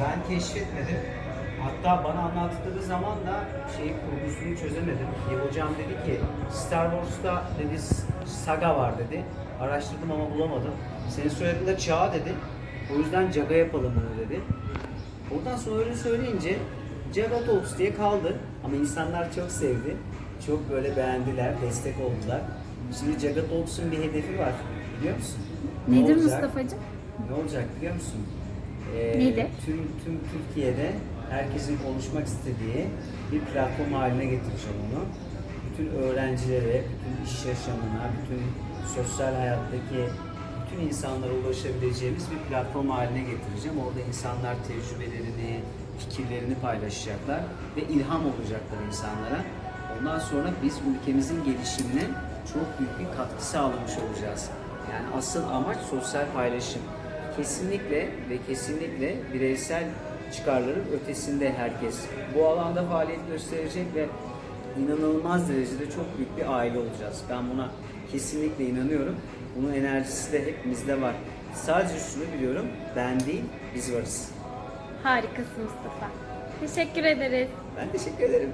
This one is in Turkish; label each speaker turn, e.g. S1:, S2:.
S1: Ben keşfetmedim. Hatta bana anlattığı zaman da şeyi kurgusunu çözemedim. Bir hocam dedi ki Star Wars'ta dedi saga var dedi. Araştırdım ama bulamadım. Senin soyadın da Çağ dedi. O yüzden Caga yapalım bunu dedi. Oradan sonra öyle söyleyince Jaga Talks diye kaldı. Ama insanlar çok sevdi. Çok böyle beğendiler, destek oldular. Şimdi Jaga Talks'un bir hedefi var. Biliyor musun? Ne
S2: Nedir
S1: olacak?
S2: Mustafa'cığım?
S1: Ne olacak biliyor musun? Ee,
S2: Nedir?
S1: Tüm, tüm Türkiye'de herkesin konuşmak istediği bir platform haline getireceğim onu. Bütün öğrencilere, bütün iş yaşamına, bütün sosyal hayattaki bütün insanlara ulaşabileceğimiz bir platform haline getireceğim. Orada insanlar tecrübelerini, fikirlerini paylaşacaklar ve ilham olacaklar insanlara. Ondan sonra biz ülkemizin gelişimine çok büyük bir katkı sağlamış olacağız. Yani asıl amaç sosyal paylaşım. Kesinlikle ve kesinlikle bireysel çıkarların ötesinde herkes bu alanda faaliyet gösterecek ve inanılmaz derecede çok büyük bir aile olacağız. Ben buna kesinlikle inanıyorum. Bunun enerjisi de hepimizde var. Sadece şunu biliyorum, ben değil, biz varız.
S2: Harikasın Mustafa. Teşekkür ederiz.
S1: Ben teşekkür ederim.